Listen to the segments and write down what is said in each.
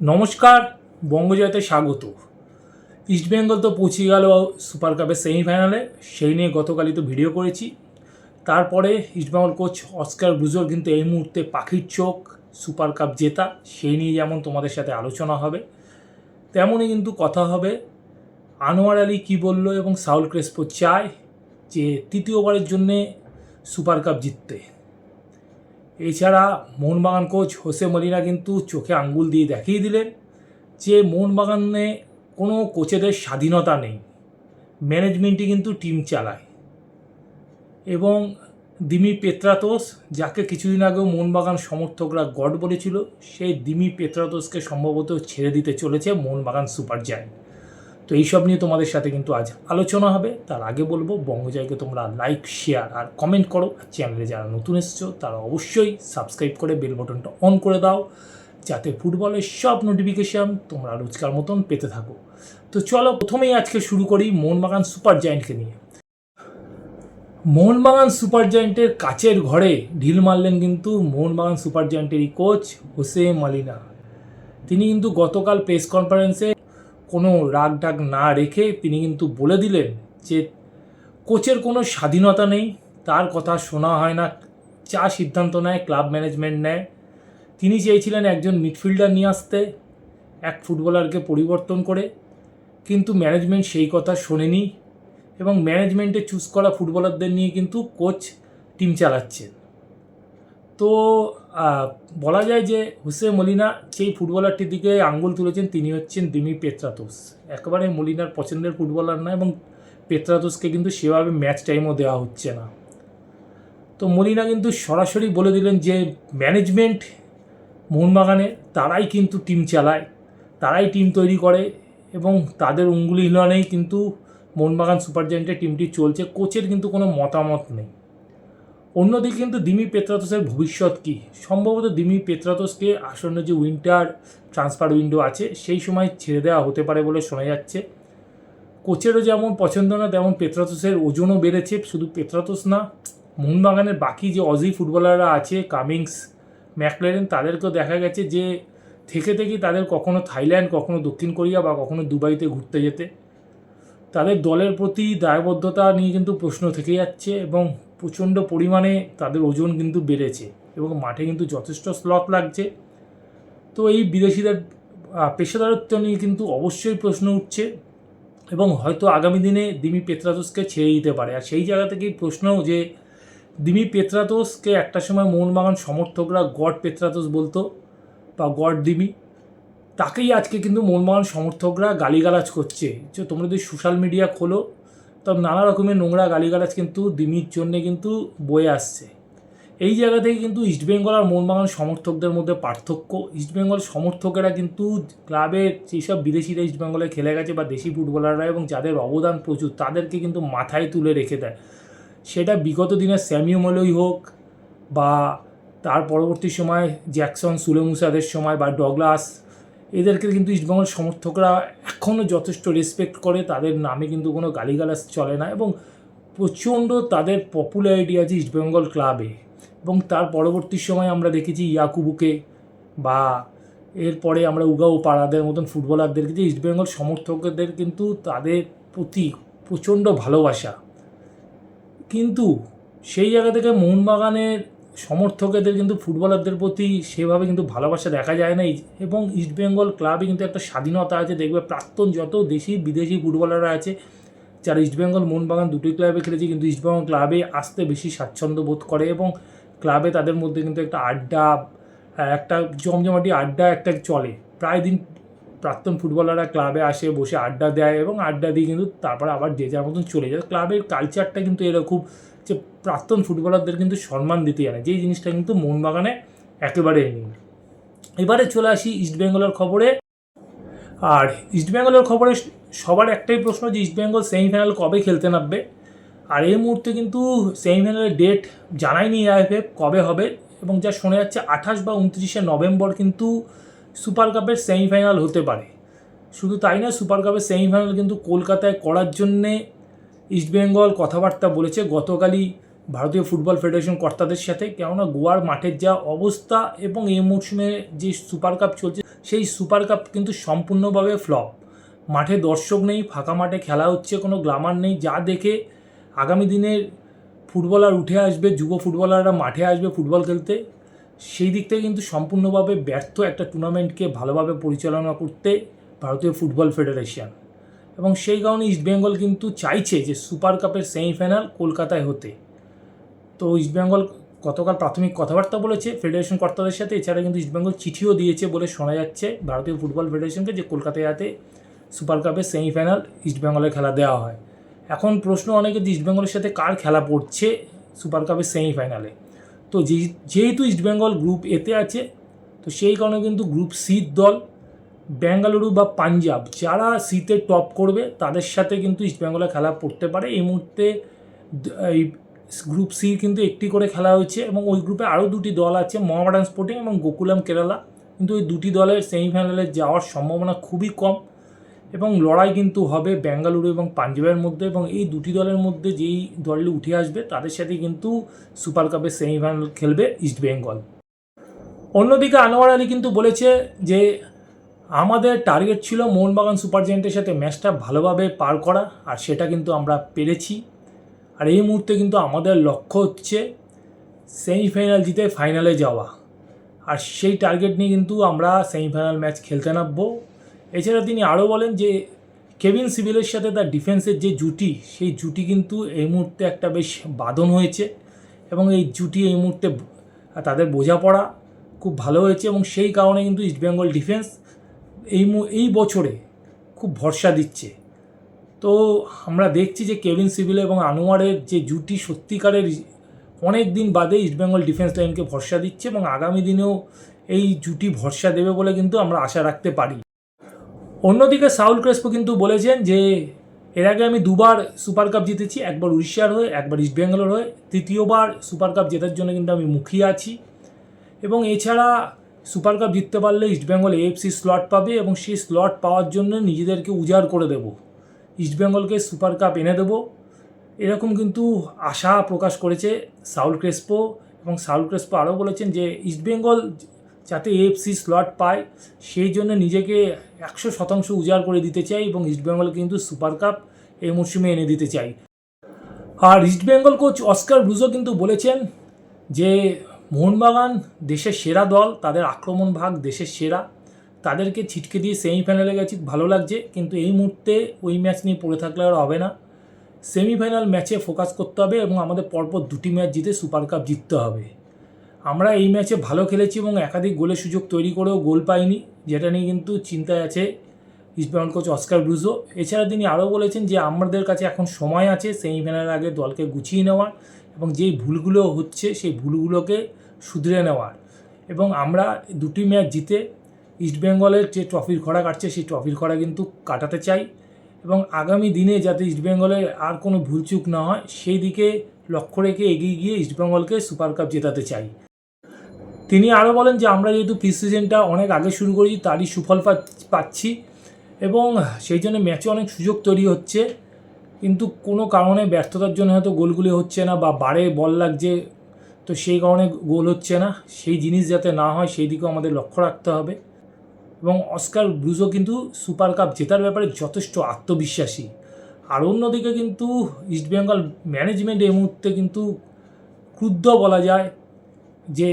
নমস্কার, বঙ্গজয়তে স্বাগত। ইস্টবেঙ্গল তো পৌঁছে গেল সুপার কাপের সেমিফাইনালে সেই নিয়ে গতকালই তো ভিডিও করেছি। তারপরে ইস্টবেঙ্গল কোচ অস্কার ব্রুজোর কিন্তু এই মুহূর্তে পাখির চোখ সুপার কাপ জেতা, সেই নিয়ে যেমন তোমাদের সাথে আলোচনা হবে তেমনই কিন্তু কথা হবে আনোয়ার আলী কী বলল এবং সাউল ক্রেসপো চায় যে তৃতীয়বারের জন্যে সুপার কাপ জিততে। এছাড়া মোহনবাগান কোচ হোসে মলিনা কিন্তু চোখে আঙ্গুল দিয়ে দেখিয়ে দিলেন যে মোহনবাগানে কোনো কোচেদের স্বাধীনতা নেই। ম্যানেজমেন্টই কিন্তু টিম চালায়। এবং দিমি পেত্রাতোস যাকে কিছুদিন আগেও মোহনবাগান সমর্থকরা গড বলেছিল সেই দিমি পেত্রাতোসকে সম্ভবত ছেড়ে দিতে চলেছে মোহনবাগান সুপার জায়ান্ট। তো এইসব নিয়ে তোমাদের সাথে কিন্তু আজ আলোচনা হবে। তার আগে বলব বঙ্গজয়কে তোমরা লাইক শেয়ার আর কমেন্ট করো। আর চ্যানেলে যারা নতুন এসছো, তারা অবশ্যই সাবস্ক্রাইব করে বেল বটনটা অন করে দাও। যাতে ফুটবলের সব নোটিফিকেশান তোমরা রোজকার মতন পেতে থাকো। তো চলো প্রথমেই আজকে শুরু করি মোহনবাগান সুপার জায়েন্টকে নিয়ে। মোহনবাগান সুপার জায়েন্টের কাচের ঘরে ঢিল মারলেন কিন্তু Mohun Bagan super জায়েন্টেরই coach Jose Molina. তিনি কিন্তু গতকাল প্রেস কনফারেন্সে কোনো রাগ ডাক না রেখে তিনি কিন্তু বলে দিলেন যে, কোচের কোনো স্বাধীনতা নেই, তার কথা শোনা হয় না যা সিদ্ধান্ত নেয়, ক্লাব ম্যানেজমেন্ট নেয়। তিনি চেয়েছিলেন একজন মিডফিল্ডার নিয়ে আসতে, এক ফুটবলারকে পরিবর্তন করে। কিন্তু ম্যানেজমেন্ট সেই কথা শোনেনি এবং ম্যানেজমেন্টে চুজ করা ফুটবলারদের নিয়ে কিন্তু কোচ টিম চালাচ্ছেন। তো বলা যায় যে হুসে মলিনা যেই ফুটবলারটির দিকে আঙ্গুল তুলেছেন, তিনি হচ্ছেন দিমি পেত্রাতোস। একেবারে মলিনার পছন্দের ফুটবলার না এবং পেত্রাতোসকে কিন্তু সেভাবে ম্যাচ টাইমও দেওয়া হচ্ছে না। তো মলিনা কিন্তু সরাসরি বলে দিলেন যে ম্যানেজমেন্ট মোহনবাগানে, তারাই কিন্তু টিম চালায়, তারাই টিম তৈরি করে এবং তাদের উঙ্গুলি হিলানেই কিন্তু মোহনবাগান সুপার জায়েন্টের টিমটি চলছে। কোচের কিন্তু কোনো মতামত নেই। অন্যদিকে কিন্তু দিমি পেত্রাতোসের ভবিষ্যৎ কী? সম্ভবত দিমি পেত্রাতোসকে আসন্ন যে উইন্টার ট্রান্সফার উইন্ডো আছে, সেই সময় ছেড়ে দেওয়া হতে পারে বলে শোনা যাচ্ছে। কোচেরও যেমন পছন্দ না, তেমন পেত্রাতোসের ওজনও বেড়েছে। শুধু পেত্রাতোস না, মোহনবাগানের বাকি যে অজি ফুটবলাররা আছে, কামিংস, ম্যাকলেরেন, তাদেরকেও দেখা গেছে যে থেকে থেকেই তাদের কখনো থাইল্যান্ড, কখনো দক্ষিণ কোরিয়া বা কখনো দুবাইতে ঘুরতে যেতে। তাদের দলের প্রতি দায়বদ্ধতা নিয়ে কিন্তু প্রশ্ন থেকে যাচ্ছে এবং প্রচণ্ড পরিমাণে তাদের ওজন কিন্তু বেড়েছে এবং মাঠে কিন্তু যথেষ্ট স্লট লাগছে। তো এই বিদেশিদের পেশাদারত্ব নিয়ে কিন্তু অবশ্যই প্রশ্ন উঠছে এবং হয়তো আগামী দিনে দিমি পেত্রাতোসকে ছেড়ে দিতে পারে। আর সেই জায়গা থেকেই প্রশ্ন যে দিমি পেত্রাতোসকে একটা সময় মোহনবাগান সমর্থকরা গড পেত্রাতোস বলতো বা গড দিমি, তাকেই আজকে কিন্তু মোহনবাগান সমর্থকরা গালিগালাজ করছে। যে তোমরা যদি সোশ্যাল মিডিয়া খোলো তবে নানা রকমের নোংরা গালিগালাজ কিন্তু দিমির জন্যে কিন্তু বয়ে আসছে। এই জায়গা থেকে কিন্তু ইস্টবেঙ্গল আর মোহনবাগান সমর্থকদের মধ্যে পার্থক্য। ইস্টবেঙ্গল সমর্থকেরা কিন্তু ক্লাবের যেসব বিদেশিরা ইস্টবেঙ্গলে খেলে গেছে বা দেশি ফুটবলাররা এবং যাদের অবদান প্রচুর, তাদেরকে কিন্তু মাথায় তুলে রেখে দেয়। সেটা বিগত দিনের স্যামিউমলই হোক বা তার পরবর্তী সময় জ্যাকসন সুলেমুসাদের সময় বা ডগলাস এদেরকে কিন্তু ইস্টবেঙ্গল সমর্থকরা এখনও যথেষ্ট রেসপেক্ট করে, তাদের নামে কিন্তু কোনো গালিগালাজ চলে না এবং প্রচণ্ড তাদের পপুলারিটি আছে ইস্টবেঙ্গল ক্লাবে এবং তার পরবর্তী সময় আমরা দেখেছি ইয়াকুবুকে বা এরপরে আমরা উগাও পাড়াদের মতন ফুটবলারদেরকে যে ইস্টবেঙ্গল সমর্থকদের কিন্তু তাদের প্রতি প্রচণ্ড ভালোবাসা। কিন্তু সেই জায়গা থেকে মোহনবাগানের সমর্থকদের কিন্তু ফুটবলারদের প্রতি সেভাবে কিন্তু ভালোবাসা দেখা যায় না এবং ইস্টবেঙ্গল ক্লাবে কিন্তু একটা স্বাধীনতা আছে, দেখবে প্রাক্তন যত দেশি, বিদেশি ফুটবলাররা আছে, যারা ইস্টবেঙ্গল মোহনবাগান দুটোই ক্লাবে খেলেছে, কিন্তু ইস্টবেঙ্গল ক্লাবে আসতে বেশি স্বাচ্ছন্দ্য বোধ করে এবং ক্লাবে তাদের মধ্যে কিন্তু একটা আড্ডা, একটা জমজমাটি আড্ডা একটা চলে। প্রায় দিন প্রাক্তন ফুটবলাররা ক্লাবে আসে, বসে আড্ডা দেয় এবং আড্ডা দিয়ে কিন্তু তারপরে আবার যে যার মতন চলে যায়। ক্লাবের কালচারটা কিন্তু এরকম যে প্রাক্তন ফুটবলারদের কিন্তু সম্মান দিতে জানে। যেই জিনিসটা কিন্তু মোহনবাগানে একেবারেই নেই। এবারে চলে আসি ইস্টবেঙ্গলের খবরে। আর ইস্টবেঙ্গলের খবরে সবার একটাই প্রশ্ন যে ইস্টবেঙ্গল সেমিফাইনাল কবে খেলতে নামবে? আর এই মুহূর্তে কিন্তু সেমিফাইনালের ডেট জানায়নি আইএফএফ কবে হবে এবং যা শোনা যাচ্ছে আঠাশ বা উনত্রিশে নভেম্বর কিন্তু সুপার কাপের সেমিফাইনাল হতে পারে। শুধু তাই না সুপার কাপের সেমিফাইনাল কিন্তু কলকাতায় করার জন্যে ইস্টবেঙ্গল কথাবার্তা বলেছে। গতকালই ভারতীয় ফুটবল ফেডারেশন কর্তাদের সাথে। কেননা গোয়ার মাঠের যা অবস্থা এবং এই মরশুমে যে সুপার কাপ চলছে, সেই সুপার কাপ কিন্তু সম্পূর্ণভাবে ফ্লপ মাঠে দর্শক নেই, ফাঁকা মাঠে খেলা হচ্ছে, কোনো গ্লামার নেই। যা দেখে আগামী দিনের ফুটবলার উঠে আসবে, যুব ফুটবলাররা মাঠে আসবে ফুটবল খেলতে। সেই দিক থেকে কিন্তু সম্পূর্ণভাবে ব্যর্থ একটা টুর্নামেন্টকে ভালোভাবে পরিচালনা করতে ভারতীয় ফুটবল ফেডারেশন এবং সেই কারণে ইস্টবেঙ্গল কিন্তু চাইছে যে সুপার কাপের সেমিফাইনাল কলকাতায় হতে। তো ইস্টবেঙ্গল গতকাল প্রাথমিক কথাবার্তা বলেছে ফেডারেশন কর্তাদের সাথে, এছাড়া কিন্তু ইস্টবেঙ্গল চিঠিও দিয়েছে বলে শোনা যাচ্ছে ভারতীয় ফুটবল ফেডারেশনকে যে কলকাতায় যাতে সুপার কাপের সেমিফাইনাল ইস্টবেঙ্গলের খেলা দেওয়া হয়। এখন প্রশ্ন অনেকে যে ইস্টবেঙ্গলের সাথে কার খেলা পড়ছে সুপার কাপের সেমিফাইনালে তো যেহেতু ইস্টবেঙ্গল গ্রুপ এতে আছে, তো সেই কারণে কিন্তু গ্রুপ সির দল বেঙ্গালুরু বা পাঞ্জাব যারা সিতে টপ করবে, তাদের সাথে কিন্তু ইস্টবেঙ্গলের খেলা পড়তে পারে। এই মুহূর্তে এই গ্রুপ সি কিন্তু একটি করে খেলা হয়েছে এবং ওই গ্রুপে আরও দুটি দল আছে মোহামেডান স্পোর্টিং এবং গোকুলাম কেরালা কিন্তু ওই দুটি দলের সেমিফাইনালে যাওয়ার সম্ভাবনা খুবই কম। এবং লড়াই কিন্তু হবে বেঙ্গালুরু এবং পাঞ্জাবের মধ্যে এবং এই দুটি দলের মধ্যে যেই দলটি উঠে আসবে তাদের সাথে কিন্তু সুপার কাপের সেমিফাইনাল খেলবে ইস্টবেঙ্গল অন্যদিকে আনোয়ার আলী কিন্তু বলেছে যে, আমাদের টার্গেট ছিল মোহনবাগান সুপার জায়েন্টের সাথে ম্যাচটা ভালোভাবে পার করা, আর সেটা কিন্তু আমরা পেরেছি। আর এই মুহূর্তে কিন্তু আমাদের লক্ষ্য হচ্ছে সেমিফাইনাল জিতে ফাইনালে যাওয়া। আর সেই টার্গেট নিয়ে কিন্তু আমরা সেমিফাইনাল ম্যাচ খেলতে নামবো। এছাড়া তিনি আরও বলেন যে, কেভিন সিভিলের সাথে তার ডিফেন্সের যে জুটি, সেই জুটি কিন্তু এই মুহূর্তে একটা বেশ বাদন হয়েছে এবং এই জুটি এই মুহূর্তে তাদের বোঝাপড়া খুব ভালো হয়েছে এবং সেই কারণে কিন্তু ইস্টবেঙ্গল ডিফেন্স এই এই বছরে খুব ভরসা দিচ্ছে। তো আমরা দেখছি যে, কেভিন সিভিল এবং আনোয়ারের যে জুটি সত্যিকারের অনেক দিন বাদে ইস্টবেঙ্গল ডিফেন্স লাইনকে ভরসা দিচ্ছে এবং আগামী দিনেও এই জুটি ভরসা দেবে বলে কিন্তু আমরা আশা রাখতে পারি। অন্যদিকে সাউল ক্রেসপো কিন্তু বলেছেন যে, এর আগে আমি দুবার সুপার কাপ জিতেছি, একবার উড়িষ্যার হয়ে, একবার ইস্টবেঙ্গলের হয়ে, তৃতীয়বার সুপার কাপ জেতার জন্য কিন্তু আমি মুখিয়ে আছি। এবং এছাড়া সুপার কাপ জিততে পারলে ইস্টবেঙ্গল এএফসি স্লট পাবে এবং সেই স্লট পাওয়ার জন্য নিজেদেরকে উজাড় করে দেব। ইস্টবেঙ্গলকে সুপার কাপ এনে দেবো। এরকম কিন্তু আশা প্রকাশ করেছে সাউল ক্রেসপো এবং সাউল ক্রেসপো আরও বলেছেন যে ইস্টবেঙ্গল যাতে এএফসি স্লট পায়, সেই জন্য নিজেকে একশো শতাংশ উজাড় করে দিতে চাই এবং ইস্টবেঙ্গল কিন্তু সুপার কাপ এই মরশুমে এনে দিতে চাই। আর ইস্টবেঙ্গল কোচ অস্কার ব্রুজো কিন্তু বলেছেন যে, মোহনবাগান দেশের সেরা দল, তাদের আক্রমণ ভাগ দেশের সেরা। তাদেরকে ছিটকে দিয়ে সেমিফাইনালে গেছি, ভালো লাগছে, কিন্তু এই মুহূর্তে ওই ম্যাচ নিয়ে পড়ে থাকলে আর হবে না। সেমিফাইনাল ম্যাচে ফোকাস করতে হবে এবং আমাদের পরপর দুটি ম্যাচ জিতে সুপার কাপ জিততে হবে। আমরা এই ম্যাচে ভালো খেলেছি এবং একাধিক গোলের সুযোগ তৈরি করেও গোল পাইনি, যেটা নিয়ে কিন্তু চিন্তায় আছে ইস্টবেঙ্গল কোচ অস্কার ব্রুজো এছাড়া তিনি আরও বলেছেন যে, আমাদের কাছে এখন সময় আছে সেমিফাইনালের আগে দলকে গুছিয়ে নেওয়ার এবং যেই ভুলগুলো হচ্ছে সেই ভুলগুলোকে শুধরে নেওয়ার। এবং আমরা দুটি ম্যাচ জিতে ইস্টবেঙ্গলের যে ট্রফির খরা কাটছে, সেই ট্রফির খরা কিন্তু কাটাতে চাই। এবং আগামী দিনে যাতে ইস্টবেঙ্গলের আর কোনো ভুলচুক না হয়, সেই দিকে লক্ষ্য রেখে এগিয়ে গিয়ে ইস্টবেঙ্গলকে সুপার কাপ জেতাতে চাই। তিনি আরও বলেন যে, আমরা যেহেতু প্রি সিজনটা অনেক আগে শুরু করেছি, তারই সুফল পাচ্ছি এবং সেই জন্য ম্যাচে অনেক সুযোগ তৈরি হচ্ছে। কিন্তু কোনো কারণে ব্যর্থতার জন্য হয়তো গোলগুলি হচ্ছে না বা বারে বল লাগছে, তো সেই কারণে গোল হচ্ছে না। সেই জিনিস যাতে না হয়, সেই দিকেও আমাদের লক্ষ্য রাখতে হবে। এবং অস্কার ব্রুজো কিন্তু সুপার কাপ জেতার ব্যাপারে যথেষ্ট আত্মবিশ্বাসী। আর অন্যদিকে কিন্তু ইস্টবেঙ্গল ম্যানেজমেন্ট এই মুহূর্তে কিন্তু ক্রুদ্ধ বলা যায় যে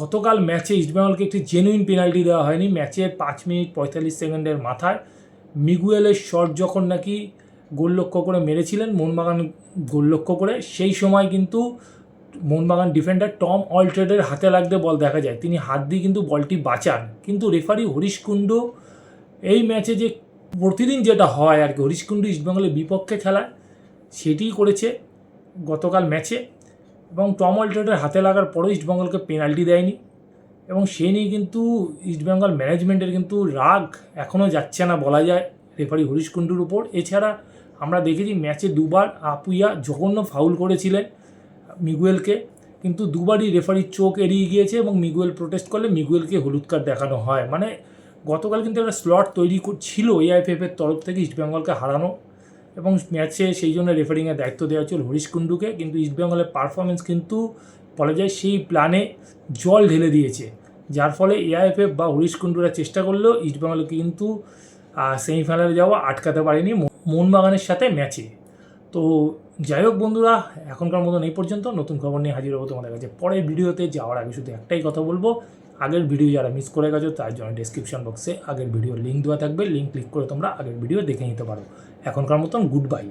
গতকাল ম্যাচে ইস্টবেঙ্গলকে একটি জেনুইন পেনাল্টি দেওয়া হয়নি। ম্যাচের পাঁচ মিনিট পঁয়তাল্লিশ সেকেন্ডের মাথায় মিগুয়েলের শট যখন নাকি গোল লক্ষ্য করে মেরেছিলেন, মোহনবাগান গোল লক্ষ্য করে, সেই সময় কিন্তু মোহনবাগান ডিফেন্ডার টম অলট্রেডের হাতে লাগতে বল দেখা যায়। তিনি হাত দিয়ে কিন্তু বলটি বাঁচান। কিন্তু রেফারি হরিশ কুণ্ডু এই ম্যাচে যে প্রতিদিন যেটা হয় আর কি, হরিশ কুণ্ডু ইস্টবেঙ্গলের বিপক্ষে খেলায়, সেটিই করেছে গতকাল ম্যাচে। এবং টম অলট্রেডের হাতে লাগার পরেও ইস্টবেঙ্গলকে পেনাল্টি দেয়নি। এবং সে নিয়ে কিন্তু ইস্টবেঙ্গল ম্যানেজমেন্টের কিন্তু রাগ এখনও যাচ্ছে না বলা যায় রেফারি হরিশ কুণ্ডুর উপর। এছাড়া আমরা দেখেছি ম্যাচে দুবার আপুইয়া জঘন্য ফাউল করেছিলেন মিগুয়েলকে। কিন্তু দুবারই রেফারির চোখ এড়িয়ে গিয়েছে এবং মিগুয়েল প্রোটেস্ট করলে মিগুয়েলকে হলুদ কার্ড দেখানো হয়। মানে গতকাল কিন্তু একটা স্লট তৈরি ছিল এআইএফএফ এর তরফ থেকে ইস্টবেঙ্গলকে হারানো। এবং ম্যাচে সেই জন্য রেফারিংয়ের দায়িত্ব দেওয়া হচ্ছিল হরিশ কুণ্ডুকে, কিন্তু ইস্টবেঙ্গলের পারফরমেন্স কিন্তু বলা যায় সেই প্ল্যানে জল ঢেলে দিয়েছে। যার ফলে এআইএফএফ বা হরিশ কুণ্ডুরা চেষ্টা করলেও ইস্টবেঙ্গল কিন্তু সেমিফাইনালে যাওয়া আটকাতে পারেনি মোহনবাগানের সাথে ম্যাচে। তো যাই হোক বন্ধুরা, এখনকার মতন এই পর্যন্ত। নতুন খবর নিয়ে হাজির হব তোমাদের কাছে পরের ভিডিওতে। যাওয়ার আগে শুধু একটাই কথা বলব, আগের ভিডিও যারা মিস করে গেছো তার জন্য ডিসক্রিপশন বক্সে আগের ভিডিওর লিঙ্ক দেওয়া থাকবে। লিঙ্ক ক্লিক করে তোমরা আগের ভিডিও দেখে নিতে পারো। এখনকার মতন গুড বাই।